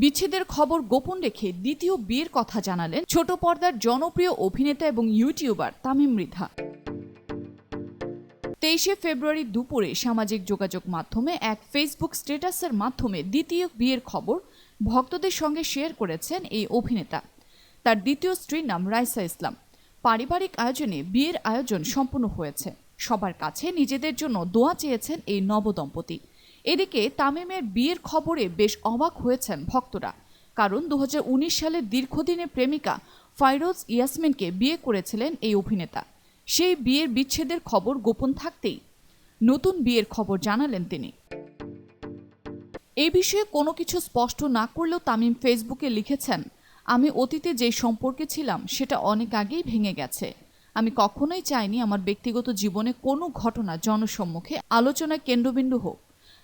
বিচ্ছেদের খবর গোপন রেখে দ্বিতীয় বিয়ের কথা জানালেন ছোট পর্দার জনপ্রিয় অভিনেতা এবং ইউটিউবার তামিম মৃধা। তেইশে ফেব্রুয়ারি দুপুরে সামাজিক যোগাযোগ মাধ্যমে এক ফেসবুক স্ট্যাটাসের মাধ্যমে দ্বিতীয় বিয়ের খবর ভক্তদের সঙ্গে শেয়ার করেছেন এই অভিনেতা। তার দ্বিতীয় স্ত্রীর নাম রাইসা ইসলাম। পারিবারিক আয়োজনে বিয়ের আয়োজন সম্পূর্ণ হয়েছে। সবার কাছে নিজেদের জন্য দোয়া চেয়েছেন এই নবদম্পতি। এদিকে তামিমের বিয়ের খবরে বেশ অবাক হয়েছেন ভক্তরা, কারণ দু সালে দীর্ঘদিনের প্রেমিকা ফাইরোজ ইয়াসমিনকে বিয়ে করেছিলেন এই অভিনেতা। সেই বিয়ের বিচ্ছেদের খবর গোপন থাকতেই নতুন বিয়ের খবর জানালেন তিনি। এই বিষয়ে কোনো কিছু স্পষ্ট না করলেও তামিম ফেসবুকে লিখেছেন, আমি অতীতে যে সম্পর্কে ছিলাম সেটা অনেক আগেই ভেঙে গেছে। আমি কখনোই চাইনি আমার ব্যক্তিগত জীবনে কোনো ঘটনা জনসম্মুখে আলোচনায় কেন্দ্রবিন্দু হোক।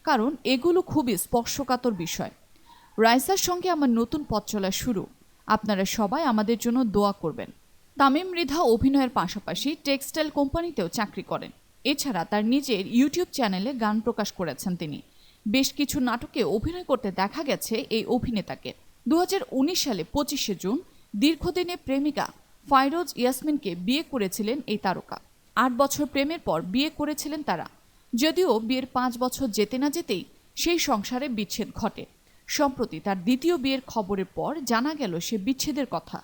কারণ এগুলো খুবই স্পর্শকাতর বিষয়। রাইসার সঙ্গে আমার নতুন পথ চলা শুরু। আপনারা সবাই আমাদের জন্য দোয়া করবেন। তামিম মৃধা অভিনয়ের পাশাপাশি টেক্সটাইল কোম্পানিতেও চাকরি করেন। এছাড়া তার নিজের ইউটিউব চ্যানেলে গান প্রকাশ করেছেন তিনি। বেশ কিছু নাটকে অভিনয় করতে দেখা গেছে এই অভিনেতাকে। দু হাজার উনিশ সালে পঁচিশে জুন দীর্ঘদিনে প্রেমিকা ফাইরোজ ইয়াসমিনকে বিয়ে করেছিলেন এই তারকা। আট বছর প্রেমের পর বিয়ে করেছিলেন তারা। যদিও বিয়ের পাঁচ বছর যেতে না যেতেই সেই সংসারে বিচ্ছেদ ঘটে। সম্প্রতি তার দ্বিতীয় বিয়ের খবরের পর জানা গেল সে বিচ্ছেদের কথা।